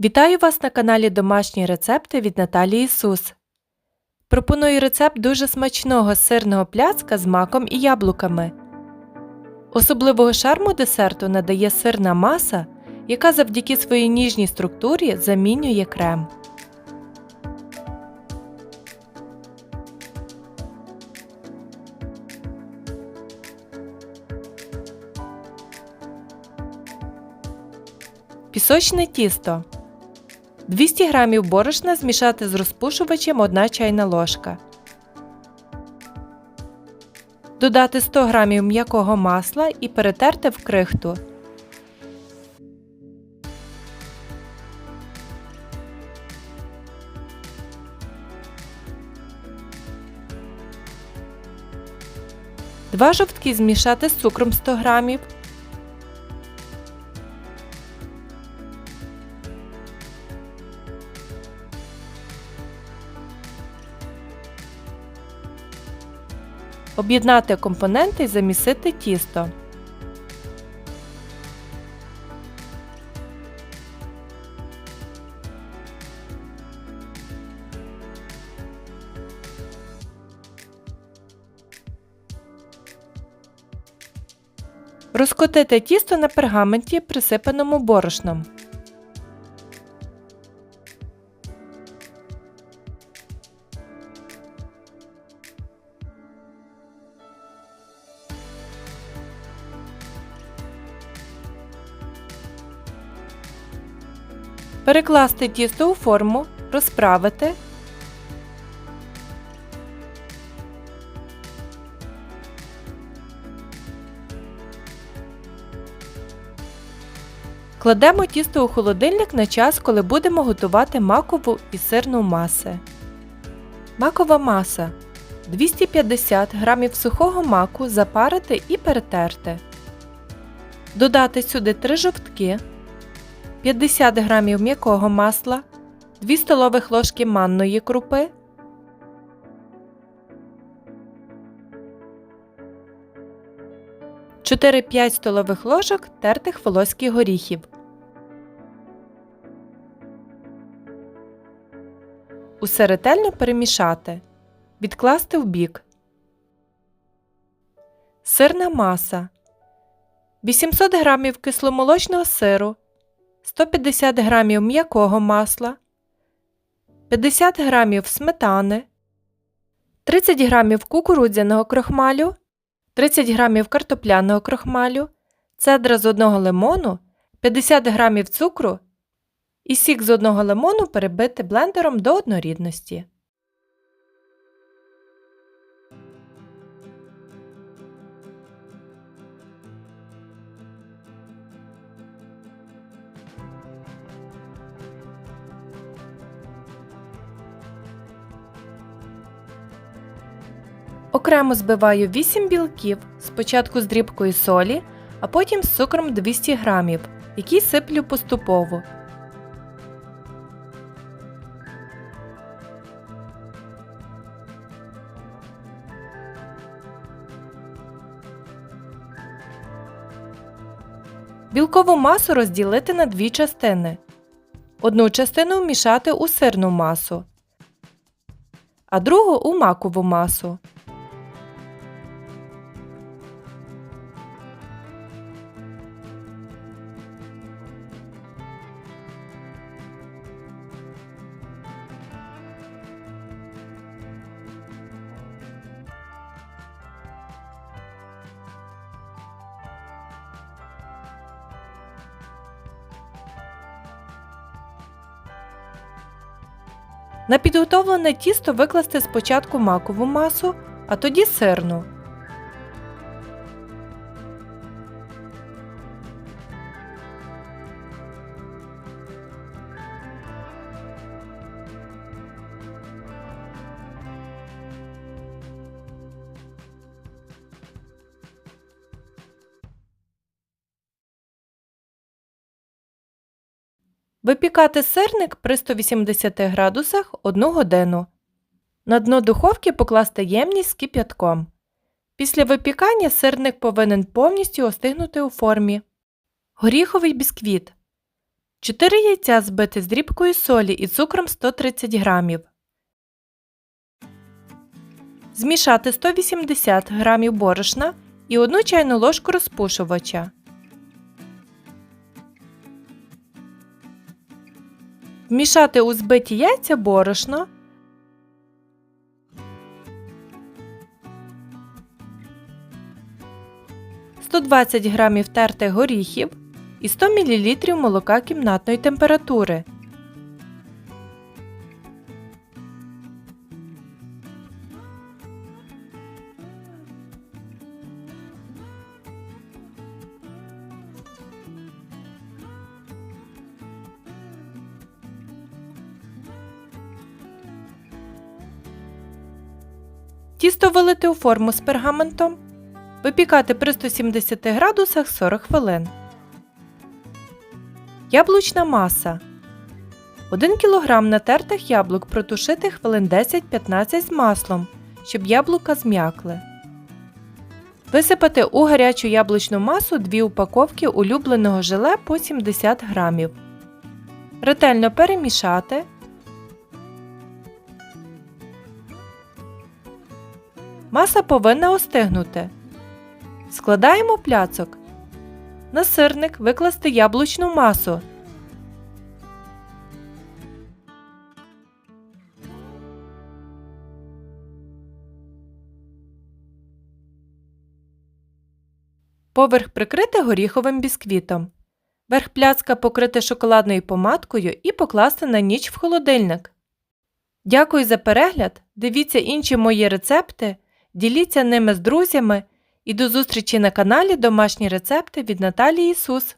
Вітаю вас на каналі Домашні рецепти від Наталії Ісус. Пропоную рецепт дуже смачного сирного пляцка з маком і яблуками. Особливого шарму десерту надає сирна маса, яка завдяки своїй ніжній структурі замінює крем. Пісочне тісто. 200 г борошна змішати з розпушувачем 1 чайна ложка. Додати 100 г м'якого масла і перетерти в крихту. Два жовтки змішати з цукром 100 г. Об'єднати компоненти і замісити тісто. Розкотити тісто на пергаменті, присипаному борошном. Перекласти тісто у форму, розправити. Кладемо тісто у холодильник на час, коли будемо готувати макову і сирну маси. Макова маса 250 г сухого маку запарити і перетерти. Додати сюди 3 жовтки. 50 г м'якого масла, 2 столових ложки манної крупи, Чотири-п'ять столових ложок тертих волоських горіхів. Усе ретельно перемішати. Відкласти в бік. Сирна маса 800 г кисломолочного сиру 150 г м'якого масла, 50 г сметани, 30 г кукурудзяного крохмалю, 30 г картопляного крохмалю, цедра з одного лимону, 50 г цукру і сік з одного лимону перебити блендером до однорідності. Окремо збиваю 8 білків, спочатку з дрібкою солі, а потім з цукром 200 г, який сиплю поступово. Білкову масу розділити на дві частини. Одну частину вмішати у сирну масу, а другу у макову масу. На підготовлене тісто викласти спочатку макову масу, а тоді сирну. Випікати сирник при 180 градусах 1 годину. На дно духовки покласти ємність з кип'ятком. Після випікання сирник повинен повністю остигнути у формі. Горіховий бісквіт. 4 яйця збити з дрібкою солі і цукром 130 г. Змішати 180 г борошна і 1 чайну ложку розпушувача. Вмішати у збиті яйця борошно. «120 г тертих горіхів і 100 мл молока кімнатної температури. Тісто вилити у форму з пергаментом. Випікати при 170 градусах 40 хвилин. Яблучна маса. 1 кг натертих яблук протушити хвилин 10-15 з маслом, щоб яблука зм'якли. Висипати у гарячу яблучну масу 2 упаковки улюбленого желе по 70 г. Ретельно перемішати. Маса повинна остигнути. Складаємо пляцок. На сирник викласти яблучну масу. Поверх прикрити горіховим бісквітом. Верх пляцка покрити шоколадною помадкою і покласти на ніч в холодильник. Дякую за перегляд! Дивіться інші мої рецепти, діліться ними з друзями і до зустрічі на каналі Домашні рецепти від Наталії Ісус.